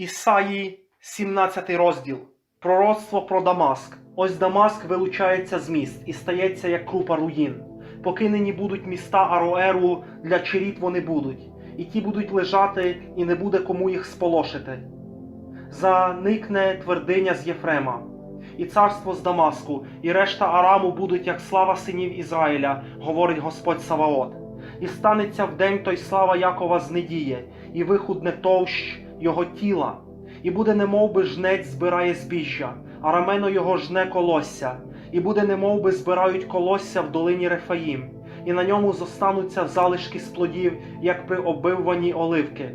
Ісаї, 17 розділ. Пророцтво про Дамаск. Ось Дамаск вилучається з міст і стається як крупа руїн. Покинені будуть міста Ароеру, для чиріт вони будуть, і ті будуть лежати, і не буде кому їх сполошити. Заникне твердиня з Єфрема, і царство з Дамаску, і решта Араму будуть, як слава синів Ізраїля, говорить Господь Саваот. І станеться в день той слава Якова знедіє, і вихудне товщ його тіла, і буде немов би жнець збирає збіжжя, а рамено його жне колосся, і буде немов би збирають колосся в долині Рефаїм, і на ньому зостануться залишки з плодів, як при оббиванні оливки.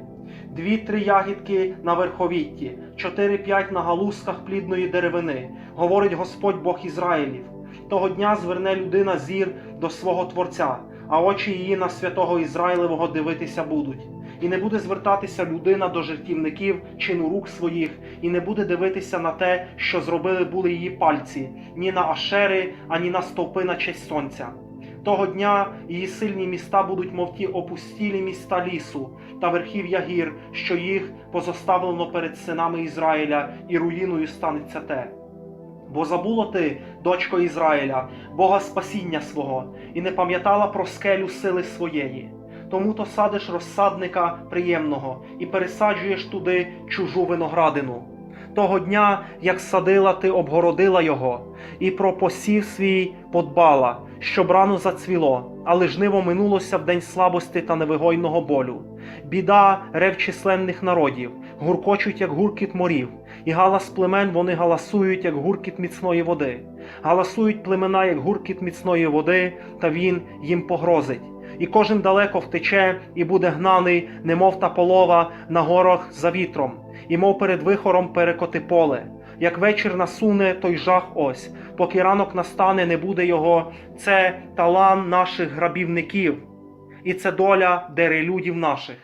Дві-три ягідки на верховітті, чотири-п'ять на галузках плідної деревини, говорить Господь Бог Ізраїлів. Того дня зверне людина зір до свого Творця, а очі її на святого Ізраїлевого дивитися будуть. І не буде звертатися людина до жертівників чину рук своїх, і не буде дивитися на те, що зробили були її пальці, ні на ашери, ані на стовпи на честь сонця. Того дня її сильні міста будуть, мов ті опустілі міста лісу та верхів'я гір, що їх позоставлено перед синами Ізраїля, і руїною станеться те. Бо забуло ти, дочко Ізраїля, Бога спасіння свого, і не пам'ятала про скелю сили своєї. Тому то садиш розсадника приємного і пересаджуєш туди чужу виноградину. Того дня, як садила ти обгородила його, і про посів свій подбала, щоб рано зацвіло, але жниво минулося в день слабости та невигойного болю. Біда рев численних народів, гуркочуть, як гуркіт морів, і галас племен вони галасують, як гуркіт міцної води. Галасують племена, як гуркіт міцної води, та він їм погрозить. І кожен далеко втече і буде гнаний, немов та полова на горах за вітром, і мов перед вихором перекоти поле. Як вечір насуне той жах ось, поки ранок настане, не буде його. Це талан наших грабівників, і це доля дерелюдів наших.